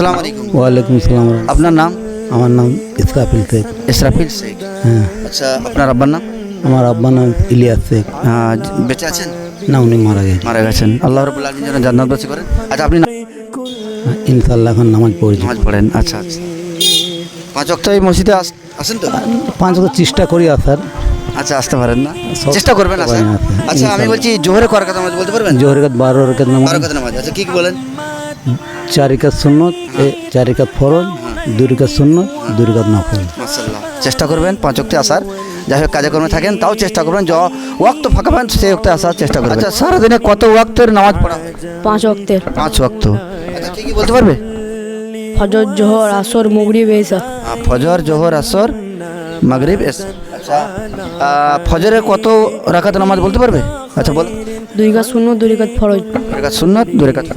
আসসালামু আলাইকুম। ওয়ালাইকুম সালাম আপনার নাম? আমার নাম ইসরাফিল শেখ। ইসরাফিল শেখ। হ্যাঁ। আচ্ছা আপনার আব্বার নাম? আমার আব্বার নাম ইলিয়াস শেখ। বেঁচে আছেন? না উনি মারা গেছে মারা গেছেন। আল্লাহ রবুল্লা আলমিন যেন জান্নাতবাসী করেন। আচ্ছা আপনি ইনশাল্লাহ এখন নামাজ পড়ছি নামাজ পড়েন। আচ্ছা আচ্ছা। পাঁচ অক্ট এই মসজিদে আস- আসেন তো? পাঁচ চেষ্টা করি আসার। আচ্ছা আসতে পারেন না। চেষ্টা করবেন আচ্ছা আমি বলছি জোহরে করার কথা নামাজ বলতে পারবেন? জোহর রেখাত বারো রেখাত নামাজ। বারো কথা নামাজ। আচ্ছা কি কি বলেন? চার রেখাত সুন্নত এ ফরজ দুই রেখাত সুন্নত দুই নফল। মাসাল্লাহ চেষ্টা করবেন পাঁচ অক্টে আসার। যাই হোক কাজে কর্মে থাকেন তাও চেষ্টা করবেন। য ওয়াক্ত ফাঁকা পান সেই ওক্তে আসার চেষ্টা করবেন। আচ্ছা সারাদিনে কত ওয়াক্তের নামাজ পড়া হয়? পাঁচ অক্তের পাঁচ ওয়াক্ত। আচ্ছা কি কি বলতে পারবে? ফজর জোহর আসর মুগরি বেসা আহ, ফজর জোহর আসর মাগরিব এস। আচ্ছা ফজরে কত রাখাত নামাজ বলতে পারবে? আচ্ছা বল। দুই গাছ শূন্য দুই গাছ ফরজ। দুই গাছ শূন্য দুই গাছ